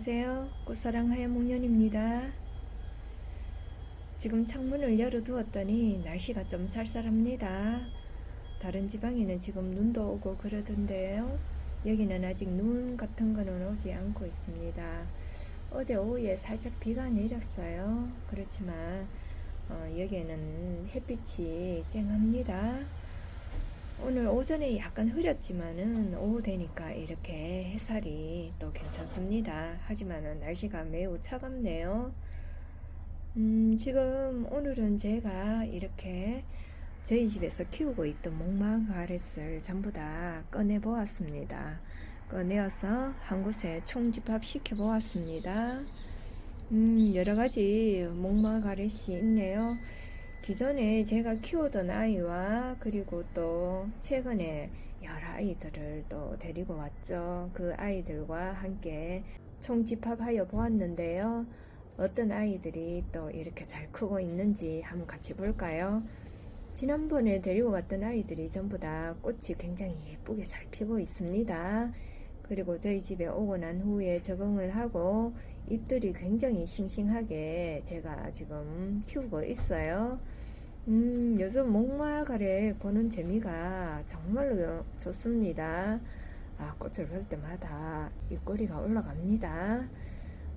안녕하세요. 꽃사랑 하얀목련입니다. 지금 창문을 열어두었더니 날씨가 좀 쌀쌀합니다. 다른 지방에는 지금 눈도 오고 그러던데요. 여기는 아직 눈 같은 거는 오지 않고 있습니다. 어제 오후에 살짝 비가 내렸어요. 그렇지만 어, 여기에는 햇빛이 쨍합니다. 오늘 오전에 약간 흐렸지만은 오후 되니까 이렇게 햇살이 또 괜찮습니다. 하지만은 날씨가 매우 차갑네요. 음, 지금 오늘은 제가 이렇게 저희 집에서 키우고 있던 목마가렛을 전부 다 꺼내 보았습니다. 꺼내어서 한 곳에 총집합 시켜 보았습니다. 음, 여러 가지 목마가렛이 있네요. 기존에 제가 키우던 아이와 그리고 또 최근에 여러 아이들을 또 데리고 왔죠. 그 아이들과 함께 총집합하여 보았는데요. 어떤 아이들이 또 이렇게 잘 크고 있는지 한번 같이 볼까요? 지난번에 데리고 왔던 아이들이 전부 다 꽃이 굉장히 예쁘게 잘 피고 있습니다. 그리고 저희 집에 오고 난 후에 적응을 하고 잎들이 굉장히 싱싱하게 제가 지금 키우고 있어요. 음, 요즘 목마가를 보는 재미가 정말로 좋습니다. 아, 꽃을 볼 때마다 입꼬리가 올라갑니다.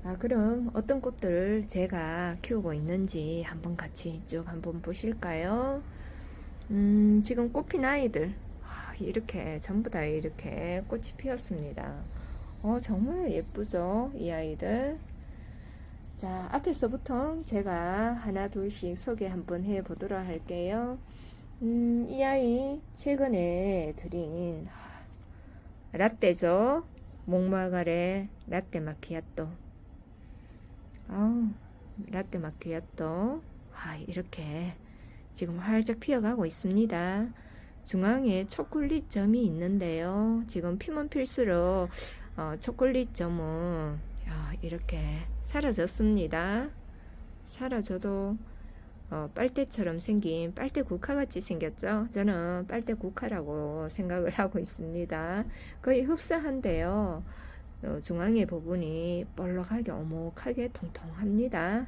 아, 그럼 어떤 꽃들을 제가 키우고 있는지 한번 같이 쭉 한번 보실까요? 음, 지금 꽃핀 아이들. 아, 이렇게 전부 다 이렇게 꽃이 피었습니다. 어, 정말 예쁘죠? 이 아이들. 자, 앞에서부터 제가 하나, 둘씩 소개 한번 해 보도록 할게요. 음, 이 아이 최근에 드린 라떼죠. 목마가레 라떼 마키아또. 아우, 라떼 마키아또. 아, 이렇게 지금 활짝 피어가고 있습니다. 중앙에 초콜릿 점이 있는데요. 지금 피면 필수록 어, 초콜릿 점은 야, 이렇게 사라졌습니다. 사라져도 어, 빨대처럼 생긴 빨대 국화 같이 생겼죠. 저는 빨대 국화라고 생각을 하고 있습니다. 거의 흡사한데요. 어, 중앙의 부분이 볼록하게 오목하게 통통합니다.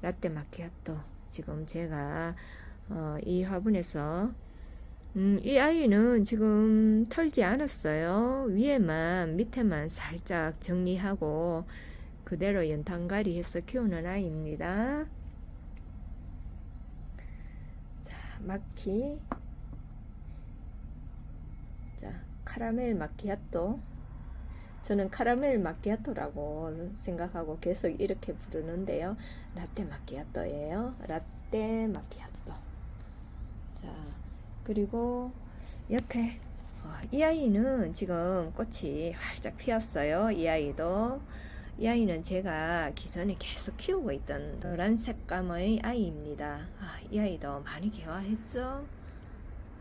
라떼 마키아또 지금 제가 어, 이 화분에서 음, 이 아이는 지금 털지 않았어요. 위에만 밑에만 살짝 정리하고 그대로 연탄가리 해서 키우는 아이입니다. 자, 마키. 자, 카라멜 마키아또. 저는 카라멜 마키아토라고 생각하고 계속 이렇게 부르는데요. 라떼 마키아토예요. 라떼 마키아토. 자, 그리고 옆에 어, 이 아이는 지금 꽃이 활짝 피었어요. 이 아이도. 이 아이는 제가 기존에 계속 키우고 있던 노란 색 감의 아이입니다. 아, 이 아이도 많이 개화했죠?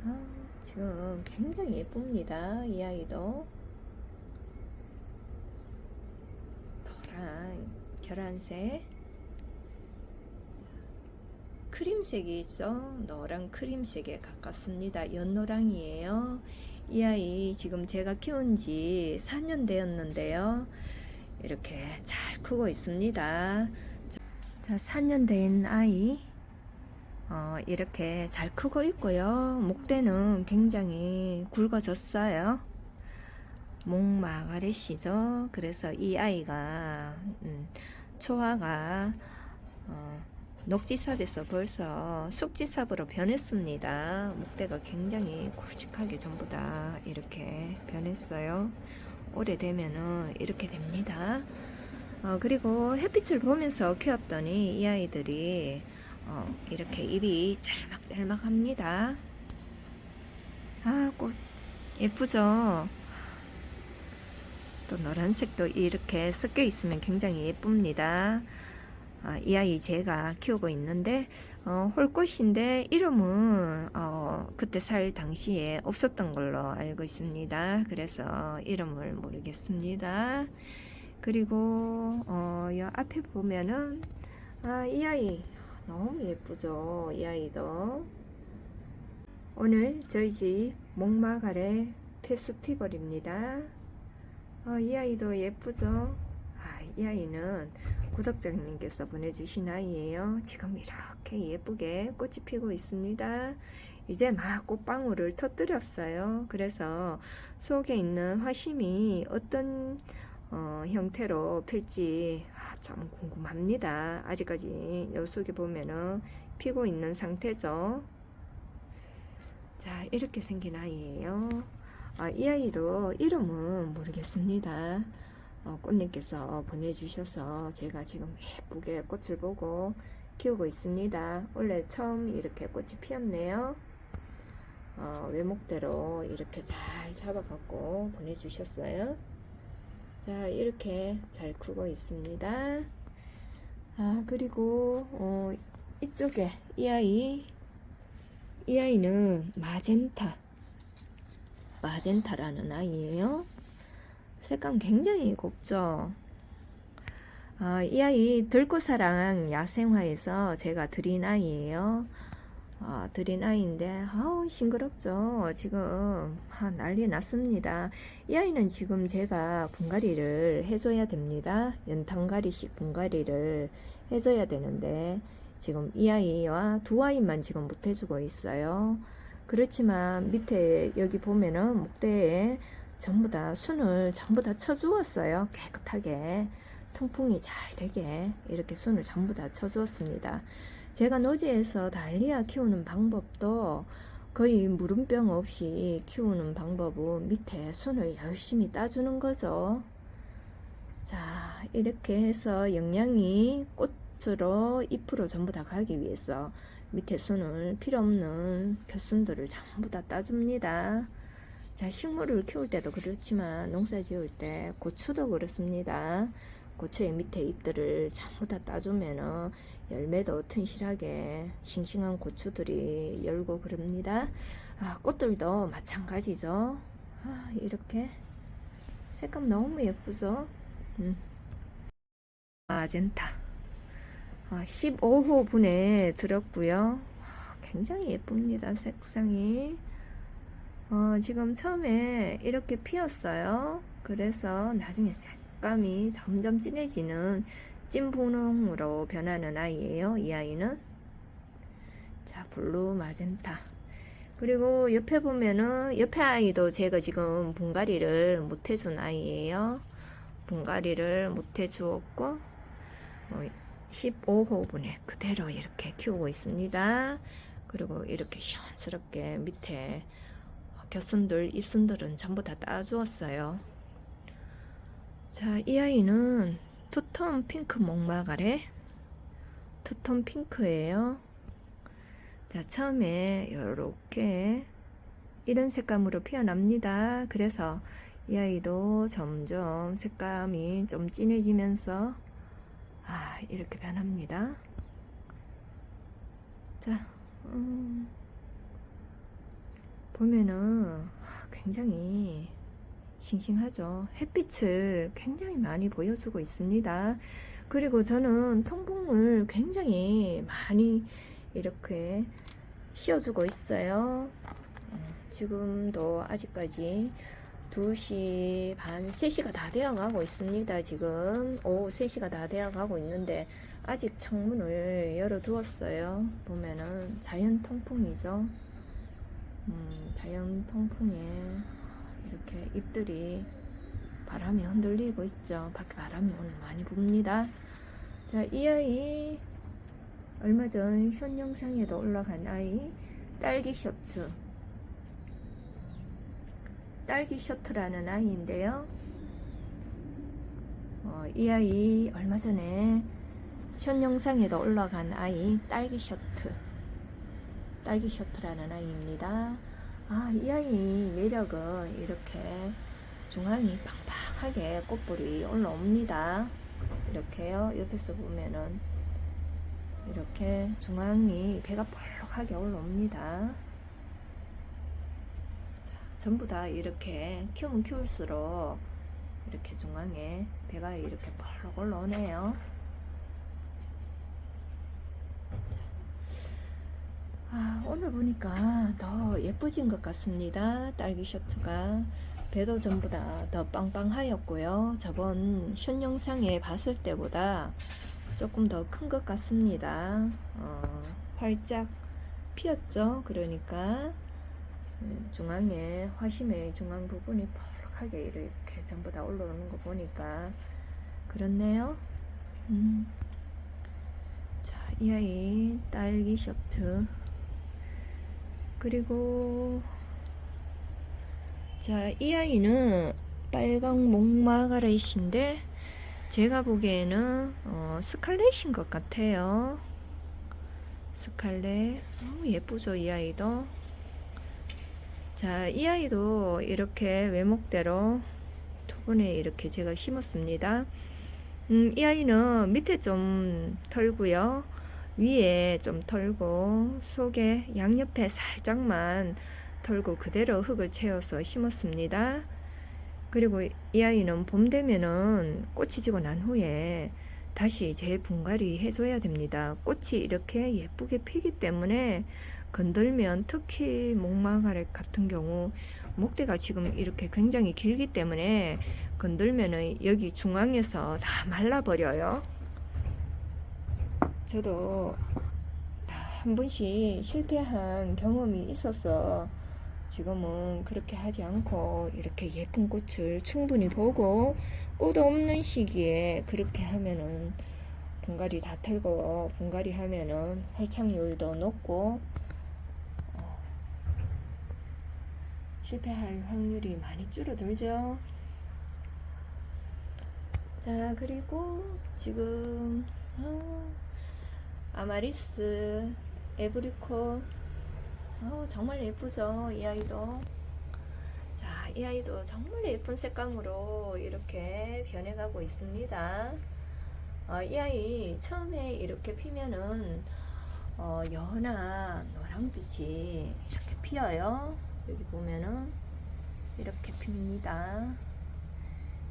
아, 지금 굉장히 예쁩니다. 이 아이도. 노란, 계란색. 크림색이 있죠. 노란 크림색에 가깝습니다. 연노랑이에요. 이 아이 지금 제가 키운 지 4년 되었는데요. 이렇게 잘 크고 있습니다. 자, 4년 된 아이. 어, 이렇게 잘 크고 있고요. 목대는 굉장히 굵어졌어요. 목마가렛이죠. 그래서 이 아이가, 음, 초화가, 어, 녹지삽에서 벌써 숙지삽으로 변했습니다. 목대가 굉장히 굵직하게 전부 다 이렇게 변했어요. 오래되면은 이렇게 됩니다. 어, 그리고 햇빛을 보면서 키웠더니 이 아이들이 어, 이렇게 입이 짤막짤막합니다. 아, 꽃 예쁘죠? 또 노란색도 이렇게 섞여 있으면 굉장히 예쁩니다. 아, 이 아이 제가 키우고 있는데 어, 홀꽃인데 이름은 어, 그때 살 당시에 없었던 걸로 알고 있습니다. 그래서 이름을 모르겠습니다. 그리고 어, 이 앞에 보면은 아, 이 아이 너무 예쁘죠. 이 아이도 오늘 저희 집 목마가래 페스티벌입니다. 어, 이 아이도 예쁘죠. 아, 이 아이는 구독자님께서 보내주신 아이예요. 지금 이렇게 예쁘게 꽃이 피고 있습니다. 이제 막 꽃방울을 터뜨렸어요. 그래서 속에 있는 화심이 어떤 어, 형태로 필지 아, 참 궁금합니다. 아직까지 요 속에 보면은 피고 있는 상태죠. 자, 이렇게 생긴 아이예요. 아, 이 아이도 이름은 모르겠습니다. 어, 꽃님께서 보내주셔서 제가 지금 예쁘게 꽃을 보고 키우고 있습니다. 원래 처음 이렇게 꽃이 피었네요. 어, 외목대로 이렇게 잘 잡아갖고 보내주셨어요. 자, 이렇게 잘 크고 있습니다. 아, 그리고, 어, 이쪽에 이 아이, 이 아이는 마젠타. 마젠타라는 아이예요. 색감 굉장히 곱죠. 아, 이 아이 들꽃사랑 야생화에서 제가 드린 아이예요. 아, 드린 아이인데 아우 싱그럽죠. 지금 아, 난리 났습니다. 이 아이는 지금 제가 분갈이를 해줘야 됩니다. 연탄가리식 분갈이를 해줘야 되는데 지금 이 아이와 두 아이만 지금 못 해주고 있어요. 그렇지만 밑에 여기 보면은 목대에 전부 다 순을 전부 다 쳐주었어요. 깨끗하게 통풍이 잘 되게 이렇게 순을 전부 다 쳐주었습니다. 제가 노지에서 달리아 키우는 방법도 거의 물음병 없이 키우는 방법은 밑에 순을 열심히 따주는 거죠. 자, 이렇게 해서 영양이 꽃으로 잎으로 전부 다 가기 위해서 밑에 순을 필요 없는 곁순들을 전부 다 따줍니다. 자, 식물을 키울 때도 그렇지만 농사 지을 때 고추도 그렇습니다. 고추의 밑에 잎들을 전부 다 따주면은 열매도 튼실하게 싱싱한 고추들이 열고 그럽니다. 아, 꽃들도 마찬가지죠. 아, 이렇게 색감 너무 예쁘죠? 음. 아젠타. 아, 15호 분에 들었고요. 아, 굉장히 예쁩니다. 색상이. 어, 지금 처음에 이렇게 피었어요. 그래서 나중에 색감이 점점 진해지는 찐분홍으로 변하는 아이예요. 이 아이는. 자, 블루 마젠타. 그리고 옆에 보면은 옆에 아이도 제가 지금 분갈이를 못 해준 아이예요. 분갈이를 못 해주었고 어, 15호분에 그대로 이렇게 키우고 있습니다. 그리고 이렇게 시원스럽게 밑에 곁순들, 잎순들은 전부 다 따주었어요. 자, 이 아이는 투톤 핑크 목마가래. 투톤 핑크예요. 자, 처음에 이렇게 이런 색감으로 피어납니다. 그래서 이 아이도 점점 색감이 좀 진해지면서 아, 이렇게 변합니다. 자, 음, 보면은 굉장히 싱싱하죠. 햇빛을 굉장히 많이 보여주고 있습니다. 그리고 저는 통풍을 굉장히 많이 이렇게 씌워주고 있어요. 어, 지금도 아직까지 2시 반, 3시가 다 되어 가고 있습니다. 지금 오후 3시가 다 되어 가고 있는데 아직 창문을 열어 두었어요. 보면은 자연 통풍이죠. 음, 자연 통풍에 이렇게 잎들이 바람이 흔들리고 있죠. 밖에 바람이 오늘 많이 붑니다. 자, 이 아이 얼마 전 현 영상에도 올라간 아이 딸기 셔츠 딸기 셔츠라는 아이인데요. 어, 이 아이 얼마 전에 현 영상에도 올라간 아이 딸기 셔츠 딸기 셔츠라는 아이입니다. 아, 이 아이 매력은 이렇게 중앙이 팡팡하게 꽃볼이 올라옵니다. 이렇게요. 옆에서 보면은 이렇게 중앙이 배가 볼록하게 올라옵니다. 자, 전부 다 이렇게 키우면 키울수록 이렇게 중앙에 배가 이렇게 볼록 올라오네요. 아, 오늘 보니까 더 예뻐진 것 같습니다. 딸기 셔츠가 배도 전보다 더 빵빵하였고요. 저번 션 영상에 봤을 때보다 조금 더 큰 것 같습니다. 어, 활짝 피었죠. 그러니까 음, 중앙에 화심의 중앙 부분이 펄럭하게 이렇게 전부 다 올라오는 거 보니까 그렇네요. 음. 자, 이 아이 딸기 셔츠 그리고 자, 이 아이는 빨강 목마가렛인데 제가 보기에는 어, 스칼렛인 것 같아요. 스칼렛 어, 예쁘죠 이 아이도. 자, 이 아이도 이렇게 외목대로 두 번에 이렇게 제가 심었습니다. 음, 이 아이는 밑에 좀 털고요. 위에 좀 털고 속에 양옆에 살짝만 털고 그대로 흙을 채워서 심었습니다. 그리고 이 아이는 봄 되면은 꽃이 지고 난 후에 다시 재분갈이 해줘야 됩니다. 꽃이 이렇게 예쁘게 피기 때문에 건들면 특히 목마가렛 같은 경우 목대가 지금 이렇게 굉장히 길기 때문에 건들면은 여기 중앙에서 다 말라버려요. 저도 다한 번씩 실패한 경험이 있어서 지금은 그렇게 하지 않고 이렇게 예쁜 꽃을 충분히 보고 꽃 없는 시기에 그렇게 하면은 분갈이 다 털고 분갈이 하면은 활착률도 높고 어, 실패할 확률이 많이 줄어들죠. 자 그리고 지금 어, 아마리스 에브리콘 어, 정말 예쁘죠 이 아이도. 자 이 아이도 정말 예쁜 색감으로 이렇게 변해가고 있습니다. 어, 이 아이 처음에 이렇게 피면은 어, 연한 노란빛이 이렇게 피어요. 여기 보면은 이렇게 핍니다.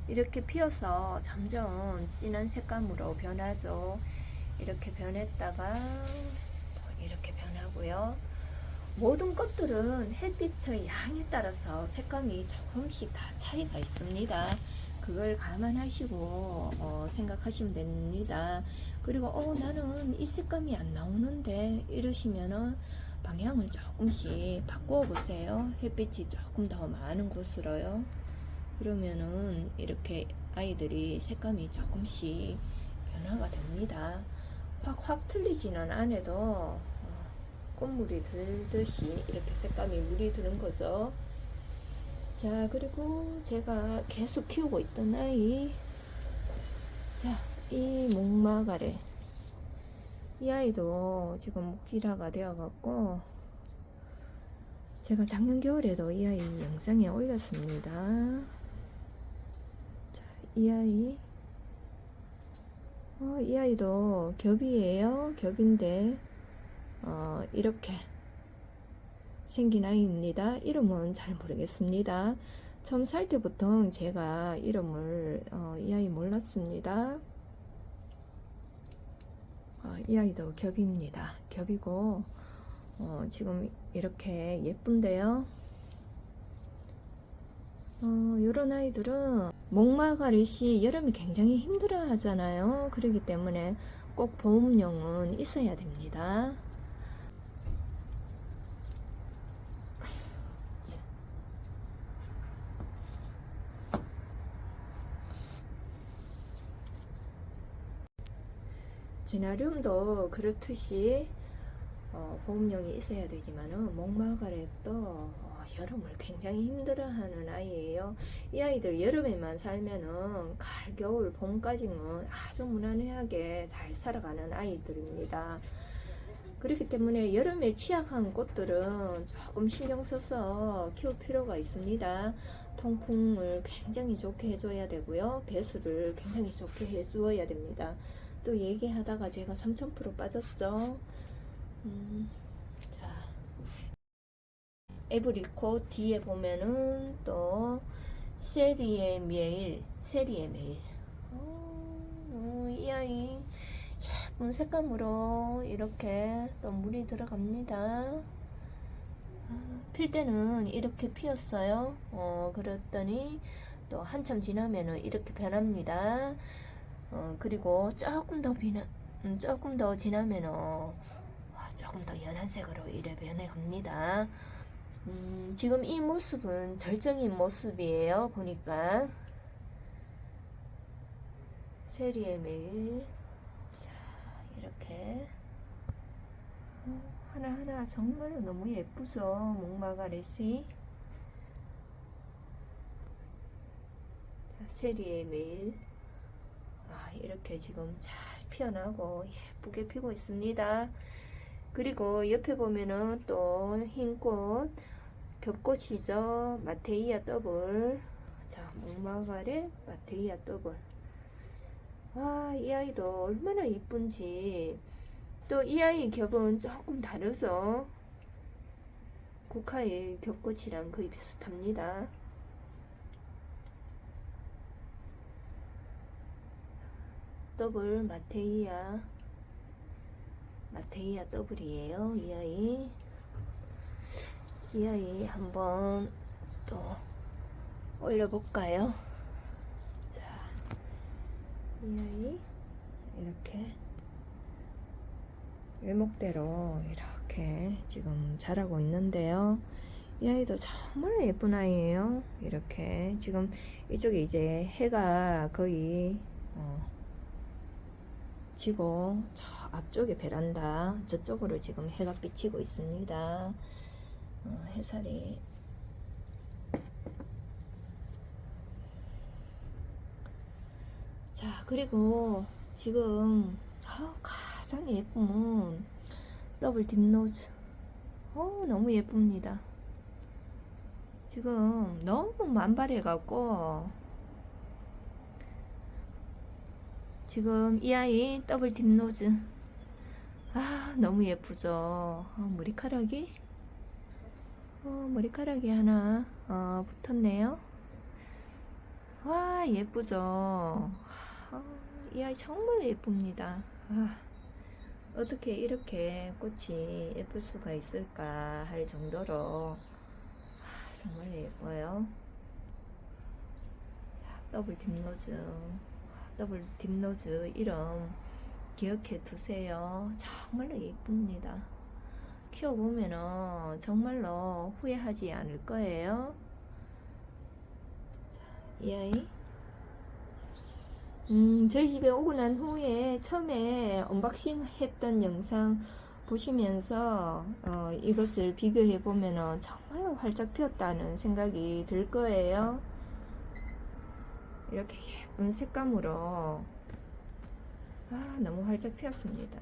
이렇게 피어서 점점 진한 색감으로 변하죠 이렇게 변했다가 또 이렇게 변하고요 모든 것들은 햇빛의 양에 따라서 색감이 조금씩 다 차이가 있습니다. 그걸 감안하시고 어, 생각하시면 됩니다. 그리고 어 나는 이 색감이 안 나오는데 이러시면은 방향을 조금씩 바꾸어 보세요. 햇빛이 조금 더 많은 곳으로요. 그러면은 이렇게 아이들이 색감이 조금씩 변화가 됩니다. 확 확 틀리지는 않아도 꽃물이 들듯이 이렇게 색감이 물이 드는 거죠. 자, 그리고 제가 계속 키우고 있던 아이. 자, 이 목마가래. 이 아이도 지금 목질화가 되어갖고, 제가 작년 겨울에도 이 아이 영상에 올렸습니다. 자, 이 아이. 어, 이 아이도 겹이에요. 겹인데, 어, 이렇게 생긴 아이입니다. 이름은 잘 모르겠습니다. 처음 살 때부터 제가 이름을 어, 이 아이 몰랐습니다. 어, 이 아이도 겹입니다. 겹이고 어, 지금 이렇게 예쁜데요. 어, 이런 아이들은 목마가렛이 여름에 굉장히 힘들어 하잖아요. 그렇기 때문에 꼭 보험용은 있어야 됩니다. 제나륨도 그렇듯이 어, 보험용이 있어야 되지만은 목마가렛도 어, 여름을 굉장히 힘들어하는 아이예요. 이 아이들 여름에만 살면은 가을, 겨울, 봄까지는 아주 무난하게 잘 살아가는 아이들입니다. 그렇기 때문에 여름에 취약한 꽃들은 조금 신경 써서 키울 필요가 있습니다. 통풍을 굉장히 좋게 해줘야 되고요. 배수를 굉장히 좋게 해주어야 됩니다. 또 얘기하다가 제가 3000% 빠졌죠. 음, 자, 에브리코 뒤에 보면은 또 세리의 메일, 세리의 메일. 어, 어, 이 아이 예쁜 색감으로 이렇게 또 물이 들어갑니다. 아, 필 때는 이렇게 피었어요. 어, 그랬더니 또 한참 지나면은 이렇게 변합니다. 어, 그리고 조금 더 비나, 음, 조금 더 지나면은 와, 조금 더 연한 색으로 이래 변해 갑니다. 음, 지금 이 모습은 절정인 모습이에요. 보니까. 세리의 메일. 자 이렇게. 어, 하나하나 정말로 너무 예쁘죠 목마가렛이 자, 세리의 메일. 아, 이렇게 지금 잘 피어나고 예쁘게 피고 있습니다 그리고 옆에 보면은 또 흰꽃 겹꽃이죠 마테이아 더블 자 목마가렛 마테이아 더블 와, 이 아이도 얼마나 이쁜지. 또 이 아이 겹은 조금 다르죠. 고카의 겹꽃이랑 거의 비슷합니다. 더블 마테이아. 마테이아 더블이에요, 이 아이. 이 아이 한번 또 올려볼까요? 자. 이 아이 이렇게 외목대로 이렇게 지금 자라고 있는데요. 이 아이도 정말 예쁜 아이예요. 이렇게 지금 이쪽에 이제 해가 거의 어, 지고 저 앞쪽에 베란다 저쪽으로 지금 해가 비치고 있습니다. 어, 해살이 자, 그리고 지금 아, 가장 예쁜 더블 딥노즈. 어, 너무 예쁩니다. 지금 너무 만발해갖고 지금 이 아이 더블 딥노즈. 아, 너무 예쁘죠. 어, 머리카락이 어, 머리카락이 하나 어, 붙었네요. 와, 예쁘죠. 아, 이 아이 정말 예쁩니다. 아, 어떻게 이렇게 꽃이 예쁠 수가 있을까 할 정도로 아, 정말 예뻐요. 자, 더블 딥노즈, 더블 딥노즈 이름 기억해 두세요. 정말로 예쁩니다. 키워보면은 정말로 후회하지 않을 거예요. 이 아이. 음, 저희 집에 오고 난 후에 처음에 언박싱 했던 영상 보시면서 어, 이것을 비교해 보면은 정말로 활짝 피었다는 생각이 들 거예요. 이렇게 예쁜 색감으로 아, 너무 활짝 피었습니다.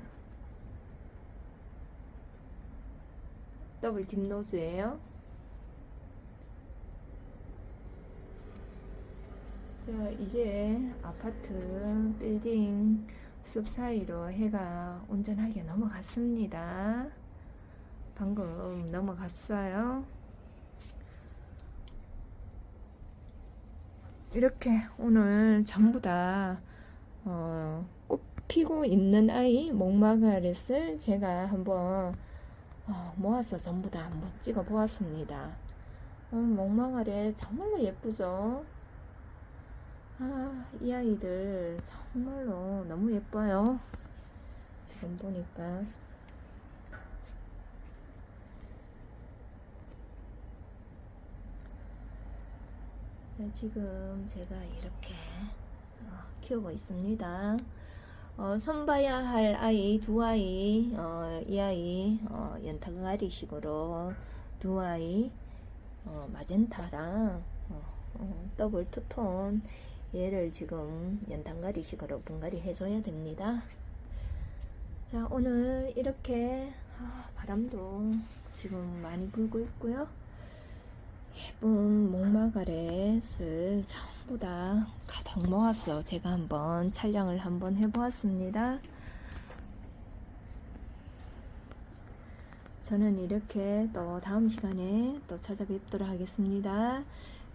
더블 딥노즈예요. 자, 이제 아파트 빌딩 숲 사이로 해가 온전하게 넘어갔습니다. 방금 넘어갔어요. 이렇게 오늘 전부 다, 어, 꽃 피고 있는 아이, 목마가렛을 제가 한번, 어, 모아서 전부 다 한번 찍어 보았습니다. 어, 목마가렛 정말로 예쁘죠? 아, 이 아이들 정말로 너무 예뻐요. 지금 보니까. 지금 제가 이렇게 어, 키우고 있습니다. 어, 손봐야 할 아이 두 아이, 어, 이 아이 어, 연타가리 식으로 두 아이 어, 마젠타랑 어, 어, 더블 투톤 얘를 지금 연탄가리 식으로 분갈이 해줘야 됩니다. 자, 오늘 이렇게 아, 바람도 지금 많이 불고 있고요. 예쁜 목마가렛을 전부 다 가득 모아서 제가 한번 촬영을 한번 해보았습니다. 저는 이렇게 또 다음 시간에 또 찾아뵙도록 하겠습니다.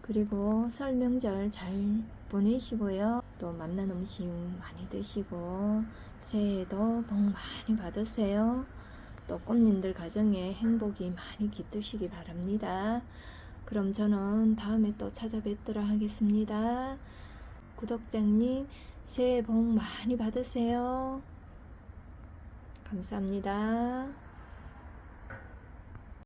그리고 설 명절 잘 보내시고요. 또 맛난 음식 많이 드시고 새해도 복 많이 받으세요. 또 꽃님들 가정에 행복이 많이 깃드시기 바랍니다. 그럼 저는 다음에 또 찾아뵙도록 하겠습니다. 구독자님, 새해 복 많이 받으세요. 감사합니다.